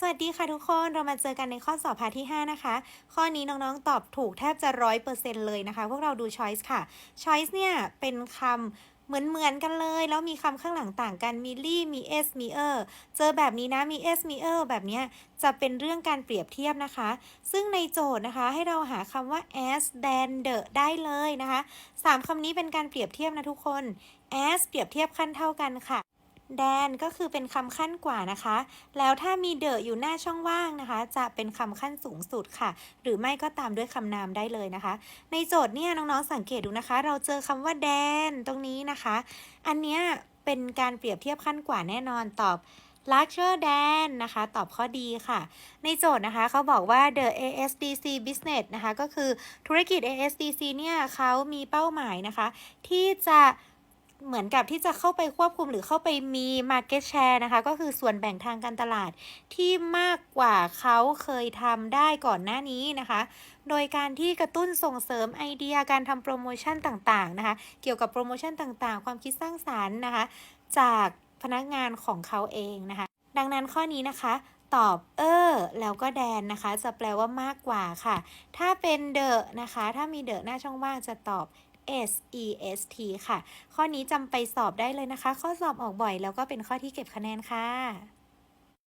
สวัสดีค่ะทุกคน เรามาเจอกันในข้อสอบพาร์ทที่ 5 นะคะ ข้อนี้น้องๆตอบถูกแทบจะร้อยเปอร์เซ็นต์เลยนะคะ พวกเราดู choice ค่ะ choice เนี่ย เป็นคำเหมือนเหมือนๆกันเลย แล้วมีคำข้างหลังต่างกัน มีลี่ มี s มี er เจอแบบนี้นะ มี s มี er แบบเนี้ยจะเป็นเรื่องการเปรียบเทียบนะคะ ซึ่งในโจทย์นะคะ ให้เราหาคำว่า as than the ได้เลยนะคะสามคำนี้เป็นการเปรียบเทียบนะทุกคน as เปรียบเทียบขั้นเท่ากันค่ะ แดนก็คือเป็นคำขั้นกว่านะคะ แล้วถ้ามีเดอะอยู่หน้าช่องว่างนะคะ จะเป็นคำขั้นสูงสุดค่ะ หรือไม่ก็ตามด้วยคำนามได้เลยนะคะ ในโจทย์เนี่ยน้องๆสังเกตดูนะคะ เราเจอคำว่าแดนตรงนี้นะคะ อันเนี้ยเป็นการเปรียบเทียบขั้นกว่าแน่นอนตอบ larger than นะคะ ตอบข้อดีค่ะ ในโจทย์นะคะเขาบอกว่า the ASDC business นะคะ ก็คือธุรกิจ ASDC เนี่ยเขามีเป้าหมายนะคะ ที่จะ เหมือนกับที่จะเข้าไปควบคุมหรือเข้าไปมี market share นะคะ ก็คือส่วนแบ่งทางการตลาดที่มากกว่าเขาเคยทำได้ก่อนหน้านี้นะคะ โดยการที่กระตุ้นส่งเสริมไอเดียการทำโปรโมชั่นต่างๆนะคะ เกี่ยวกับโปรโมชั่นต่างๆ ความคิดสร้างสารรค์นะคะ จากพนักงานของเขาเองนะคะ ดังนั้นข้อนี้นะคะตอบเออแล้วก็แดนนะคะ จะแปลว่ามากกว่าค่ะ ถ้าเป็นเดอะนะคะ ถ้ามีเดอะหน้าช่องว่างจะตอบ S E S T ค่ะ ข้อนี้จำไปสอบได้เลยนะคะ ข้อสอบออกบ่อยแล้วก็เป็นข้อที่เก็บคะแนนค่ะ